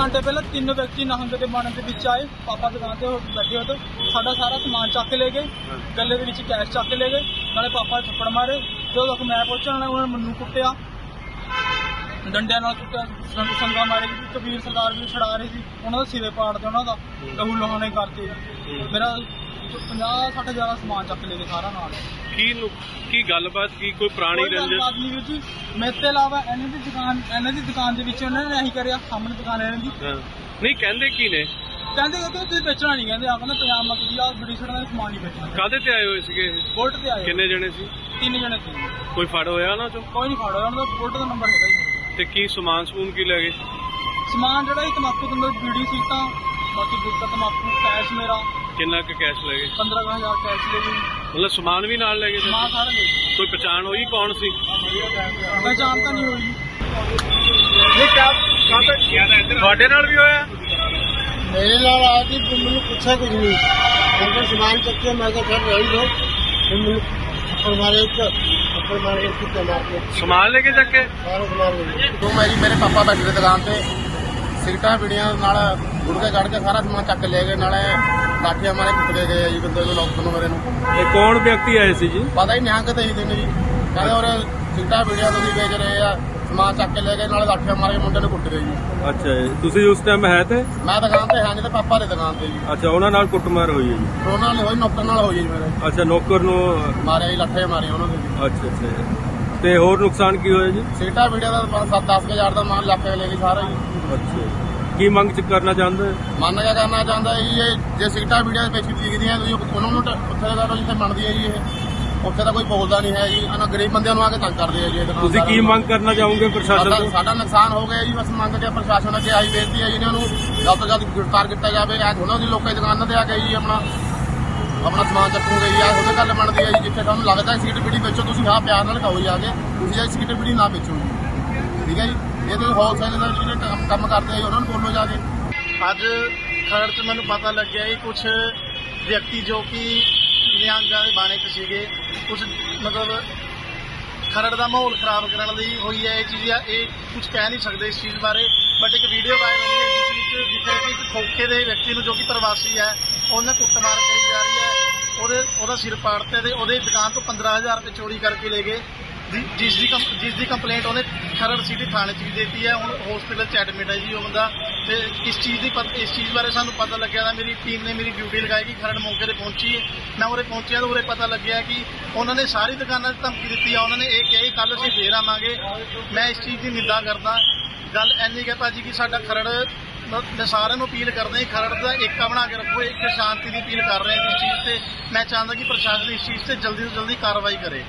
ਘੰਟੇ ਪਹਿਲਾਂ ਤਿੰਨ ਵਿਅਕਤੀ ਨਹੰਗ ਦੇ ਬਾਣੇ ਦੇ ਵਿੱਚ ਆਏ। ਪਾਪਾ ਦੁਕਾਨ ਤੇ ਹੋ- ਬੈਠੇ ਹੋ ਤੇ ਸਾਡਾ ਸਾਰਾ ਸਮਾਨ ਚੱਕ ਕੇ ਲੈ ਗਏ। ਗੱਲੇ ਦੇ ਵਿੱਚ ਕੈਸ਼ ਚੱਕ ਕੇ ਲੈ ਗਏ। ਨਾਲੇ ਪਾਪਾ ਥੱਪੜ ਮਾਰੇ। ਜਦੋਂ ਤੱਕ ਮੈਂ ਪਹੁੰਚਣ ਵਾਲਾ ਉਹਨਾਂ ਨੇ ਮੈਨੂੰ ਕੁੱਟਿਆ। ਡੰਡਿਆਂ ਨਾਲ ਕੁੱਟਿਆ ਸੰਗ- ਸੰਗਾ ਮਾਰੇ। ਕਬੀਰ ਸਰਦਾਰ ਵੀ ਛੜਾ ਰਹੇ ਸੀ। ਉਹਨਾਂ ਦਾ ਸਿਰੇ ਪਾੜਦੇ ਉਹਨਾਂ ਦਾ। ਲਹੂ ਲੋਹਾਣੇ ਕਰਤੇ ਮੇਰਾ 50 60 ਜ਼ਿਆਦਾ ਸਮਾਨ ਚੱਕ ਲੈ ਗਏ ਸਾਰਾ ਨਾਲ। ਕੀ ਨੂੰ ਕੀ ਗੱਲਬਾਤ ਕੀ ਕੋਈ ਪੁਰਾਣੀ ਕੋਈ ਰੰਜਿਸ਼? ਗੱਲਬਾਤ ਨਹੀਂ ਵੀਰ ਜੀ। ਮੇਰੇ ਤੋਂ ਇਲਾਵਾ ਇਹਨਾਂ ਦੀ ਦੁਕਾਨ ਇਹਨਾਂ ਦੀ ਦੁਕਾਨ ਦੇ ਵਿੱਚ ਉਹਨਾਂ ਨੇ ਇਹੀ ਕਰਿਆ ਸਾਹਮਣੇ ਦੁਕਾਨ ਹੈ ਇਹਨਾਂ ਦੀ। ਹਾਂ। ਨਹੀਂ ਕਹਿੰਦੇ ਕੀ ਨੇ? ਕਹਿੰਦੇ ਕਿ ਤੁਸੀਂ ਵੇਚਣਾ ਨਹੀਂ ਕਹਿੰਦੇ ਆ ਕਹਿੰਦੇ ਪੰਜਾਬ ਮੱਕੀ ਦੀ ਆ ਬੜੀ ਛੜਾ ਦਾ ਸਮਾਨ ਨਹੀਂ ਵੇਚਣਾ। ਕਾਦੇ ਤੇ ਆਏ ਹੋਏ ਸੀਗੇ ਇਹ? ਬੁਲਟ ਤੇ ਆਏ ਕਿੰਨੇ ਜਣੇ ਸੀ? ਤਿੰਨ ਜਣੇ ਸੀ। ਕੋਈ ਫੜ ਹੋਇਆ ਉਹਨਾਂ ਚੋਂ? ਕੋਈ ਨਹੀਂ ਫੜ ਹੋਇਆ ਉਹਨਾਂ ਦਾ ਬੁਲਟ ਦਾ ਨੰਬਰ ਹੈਗਾ ਕੋਲ। ਤੇ ਕੀ ਸਮਾਨ ਸਮੂਨ ਕੀ ਲੈ ਗਏ? ਸਮਾਨ ਜਿਹੜਾ ਇਹ ਤਮਾਕੂ ਦੇ ਅੰਦਰ ਬੀੜੀ ਸੀਟਾਂ ਬਾਕੀ ਗੁੱਟਾ ਤਮਾਕੂ ਕੈਸ਼ ਮੇਰਾ ਕਿੰਨਾ ਕੁ ਕੈਸ਼ ਲੈ ਗਏ? 15000 ਕੈਸ਼ ਲੈ ਗਈ ਮਤਲਬ ਸਮਾਨ ਵੀ ਨਾਲ ਲੈ ਗਏ? ਸਮਾਨ ਸਾਰਾ ਲੈ ਗਏ। ਕੋਈ ਪਛਾਣ ਹੋਈ ਕੌਣ ਸੀ? ਪਹਿਚਾਣ ਤਾਂ ਨਹੀਂ ਹੋਈ। ਜੀ ਤੁਹਾਡੇ ਨਾਲ ਵੀ ਹੋਇਆ? मेरे ਨਾਲ ਆਇਆ ਸੀ ਫਿਰ ਮੈਨੂੰ ਪੁੱਛਿਆ ਕੁਝ ਨਹੀਂ। ਅੰਦਰ ਸਮਾਨ ਚੱਕਿਆ ਮੈਂ ਕਿਹਾ ਫਿਰ ਰਹੀ ਲੋ ਫਿਰ ਮੈਨੂੰ ਥੱਪੜ ਮਾਰੇ ਇੱਕ ਥੱਪੜ ਮਾਰੇ ਇੱਕ ਤੇ ਮਾਰ ਕੇ। ਸਮਾਨ ਲੈ ਕੇ ਚੱਕੇ? ਸਾਰਾ ਸਮਾਨ ਲੈ ਗਏ। ਤੋਂ ਮੇਰੀ ਮੇਰੇ ਪਾਪਾ ਬੈਠੇ ਦੁਕਾਨ ਤੇ। ਸਿਗਟਾਂ ਬੀੜੀਆਂ ਨਾਲ ਗੁੜਕੇ ਕੱਢ ਕੇ ਸਾਰਾ ਸਮਾਨ ਚੱਕ ਕੇ ਲੈ ਗਏ ਨਾਲੇ ਲਾਠੀਆਂ ਮਾਰੇ ਕੁੱਟਦੇ ਗਏ ਆ ਜੀ ਬੰਦੇ ਨੂੰ ਲੋਕ ਨੂੰ ਮੇਰੇ ਨੂੰ। ਇਹ ਕੌਣ ਵਿਅਕਤੀ ਆਏ ਸੀ ਜੀ? ਪਤਾ ਹੀ ਨਹੀਂ ਹਾਂ ਕਿਤੇ ਹੀ ਦਿਨ ਜੀ। ਕਹਿੰਦੇ ਔਰ ਸਿਗਟਾਂ ਬੀੜੀਆਂ ਤੁਸੀਂ ਵੇਚ ਰਹੇ ਆ ਸਮਾਨ ਚੱਕ ਕੇ ਲੈ ਗਏ ਨਾਲੇ ਲਾਠੀਆਂ ਮਾਰ ਕੇ ਮੁੰਡੇ ਨੂੰ ਕੁੱਟ ਗਏ ਜੀ। ਅੱਛਾ ਜੀ। ਤੁਸੀਂ ਉਸ ਟਾਈਮ ਹੈ ਤੇ? ਮੈਂ ਦੁਕਾਨ ਤੇ ਹਾਂ ਜੀ ਤੇ ਪਾਪਾ ਦੇ ਦੁਕਾਨ ਤੇ ਜੀ। ਅੱਛਾ ਉਹਨਾਂ ਨਾਲ ਕੁੱਟਮਾਰ ਹੋਈ ਹੈ ਜੀ? ਉਹਨਾਂ ਨਾਲ ਹੋਈ ਨੌਕਰ ਨਾਲ ਹੋਈ ਜੀ ਮੇਰੇ। ਅੱਛਾ ਨੌਕਰ ਨੂੰ ਮਾਰਿਆ ਜੀ ਲੱਠੇ ਮਾਰੇ ਉਹਨਾਂ ਦੇ ਜੀ। ਅੱਛਾ ਅੱਛਾ ਜੀ। ਤੇ ਹੋਰ ਨੁਕਸਾਨ ਕੀ ਹੋਇਆ ਜੀ? ਸੀਟਾਂ ਵੀਡੀਓ ਦਾ 7-10 ਹਜ਼ਾਰ ਦਾ ਮਾਲ ਲੱਖ ਕੇ ਲੈ ਗਈ ਸਾਰਾ ਜੀ। ਅੱਛਾ ਜੀ। ਕੀ ਮੰਗ ਚ ਕਰਨਾ ਚਾਹੁੰਦੇ? ਮੰਨ ਕੇ ਕਰਨਾ ਚਾਹੁੰਦਾ ਜੀ ਇਹ ਜੇ ਸੀਟਾਂ ਵੀਡੀਓ ਵਿੱਚ ਦਿਖਦੀਆਂ ਤੁਸੀਂ ਉਹਨਾਂ ਨੂੰ ਉੱਥੇ ਦਾ ਜਿੱਥੇ ਮੰਨਦੀ ਹੈ ਜੀ ਇਹ। ਉੱਥੇ ਤਾਂ ਕੋਈ ਬੋਲਦਾ ਨਹੀਂ ਹੈ ਜੀ। ਇਹਨਾਂ ਗਰੀਬ ਬੰਦਿਆਂ ਨੂੰ ਆ ਕੇ ਤੰਗ ਕਰਦੇ ਆ ਜੀ ਇਹ ਦੁਕਾਨਦਾਰਾਂ ਤੁਸੀਂ ਕੀ। ਮੰਗ ਕਰਨਾ ਚਾਹੋਗੇ ਪ੍ਰਸ਼ਾਸਨ ਸਾਡਾ ਤੋਂ? ਸਾਡਾ ਨੁਕਸਾਨ ਹੋ ਗਿਆ ਜੀ। ਬਸ ਮੰਗ ਕੇ ਪ੍ਰਸ਼ਾਸਨ ਅੱਗੇ ਆਈ ਬੇਨਤੀ ਹੈ ਜੀ ਇਹਨਾਂ ਨੂੰ। ਜਲਦ ਤੋਂ ਜਲਦ ਗ੍ਰਿਫਤਾਰ ਕੀਤਾ ਜਾਵੇ। ਐ ਥੋੜਾ ਦੀ ਲੋਕਾਂ ਦੀ ਦੁਕਾਨਾਂ ਤੇ ਆ ਕੇ ਜੀ ਆਪਣਾ ਆਪਣਾ ਸਮਾਨ ਚੱਕੂਗੇ ਜੀ। ਆ ਉਹਦੇ ਗੱਲ ਬਣਦੀ ਹੈ ਜੀ। ਜਿੱਥੇ ਤੁਹਾਨੂੰ ਲੱਗਦਾ ਸੀਟ ਬੀੜੀ ਵੇਚੋ ਤੁਸੀਂ ਹਾਂ ਪਿਆਰ ਨਾਲ ਖਾਓ ਜੀ ਆ ਕੇ। ਤੁਸੀਂ ਇਹ ਸੀਟ ਬੀੜੀ ਨਾ ਵੇਚੋ ਜੀ। ਠੀਕ ਹੈ ਜੀ? ਇਹ ਹੋਲਸੇਲ ਦਾ ਜਿਹੜੇ ਕੰਮ- ਕੰਮ ਕਰਦੇ ਆ, ਉਹਨਾਂ ਨੂੰ ਬੋਲੋ ਜਾ ਕੇ। ਅੱਜ ਖਰੜ 'ਚ ਮੈਨੂੰ ਪਤਾ ਲੱਗਿਆ ਕਿ ਕੁਝ ਵਿਅਕਤੀ ਜੋ ਕਿ ਨਿਹੰਗਾਂ ਦੇ ਬਾਣੇ 'ਚ ਸੀਗੇ ਕੁਝ ਮਤਲਬ ਖਰੜ ਦਾ ਮਾਹੌਲ ਖਰਾਬ ਕਰਨ ਲਈ ਹੋਈ ਹੈ ਇਹ ਚੀਜ਼ ਆ ਇਹ ਕੁਝ ਕਹਿ ਨਹੀਂ ਸਕਦੇ ਇਸ ਚੀਜ਼ ਬਾਰੇ। ਬਟ ਇੱਕ ਵੀਡੀਓ ਵਾਇਰਲ ਹੋਈ ਹੈ ਜਿਸ ਵਿੱਚ, ਜਿੱਥੇ ਕਿ ਇੱਕ ਖੋਖੇ ਦੇ ਵਿਅਕਤੀ ਨੂੰ ਜੋ ਕਿ ਪ੍ਰਵਾਸੀ ਹੈ, ਉਹਨੇ ਕੁੱਟਮਾਰ ਕਰੀ ਜਾ ਰਹੀ ਹੈ। ਉਹਦੇ, ਉਹਦਾ ਸਿਰ ਪਾੜਤੇ ਤੇ ਉਹਦੇ ਦੁਕਾਨ ਤੋਂ 15000 ਰੁਪਏ ਚੋਰੀ ਕਰਕੇ ਲੈ ਗਏ। ਜਿਸ ਦੀ ਜਿਸ ਦੀ ਕੰਪਲੇਂਟ ਉਹਨੇ ਖਰੜ ਸਿਟੀ ਥਾਣੇ 'ਚ ਵੀ ਦਿੱਤੀ ਹੈ, ਹੁਣ ਹਸਪੀਟਲ 'ਚ ਐਡਮਿਟ ਹੈ ਜੀ ਉਹ ਬੰਦਾ। ਤੇ ਇਸ ਚੀਜ਼ ਦੀ ਇਸ ਚੀਜ਼ ਬਾਰੇ ਸਾਨੂੰ ਪਤਾ ਲੱਗਿਆ ਤਾਂ ਮੇਰੀ ਟੀਮ ਨੇ ਮੇਰੀ ਡਿਊਟੀ ਲਗਾਈ ਕਿ ਖਰੜ ਮੌਕੇ ਤੇ ਪਹੁੰਚੀ ਹੈ। ਮੈਂ ਉਰੇ ਪਹੁੰਚਿਆ ਤਾਂ ਉਰੇ ਪਤਾ ਲੱਗਿਆ ਕਿ ਉਹਨਾਂ ਨੇ ਸਾਰੀ ਦੁਕਾਨਾਂ 'ਚ ਧਮਕੀ ਦਿੱਤੀ ਆ, ਉਹਨਾਂ ਨੇ ਇਹ ਕਿਹਾ ਕੱਲ ਅਸੀਂ ਫੇਰ ਆਵਾਂਗੇ। ਮੈਂ ਇਸ ਚੀਜ਼ ਦੀ ਨਿੰਦਾ ਕਰਦਾ। ਗੱਲ ਐਨੀ ਕਿ ਭਾਜੀ ਕਿ ਸਾਡਾ ਖਰੜ ਮੈਂ ਸਾਰਿਆਂ ਨੂੰ ਅਪੀਲ ਕਰਦਾ ਹਾਂ ਖਰੜ ਦਾ ਏਕਾ ਬਣਾ ਕੇ ਰੱਖੋ, ਇੱਕ ਸ਼ਾਂਤੀ ਦੀ ਅਪੀਲ ਕਰ ਰਹੇ ਹਾਂ ਇਸ ਚੀਜ਼ ਤੇ। ਮੈਂ ਚਾਹੁੰਦਾ ਕਿ ਪ੍ਰਸ਼ਾਸਨ ਇਸ ਚੀਜ਼ ਤੇ ਜਲਦੀ ਤੋਂ ਜਲਦੀ ਕਾਰਵਾਈ ਕਰੇ।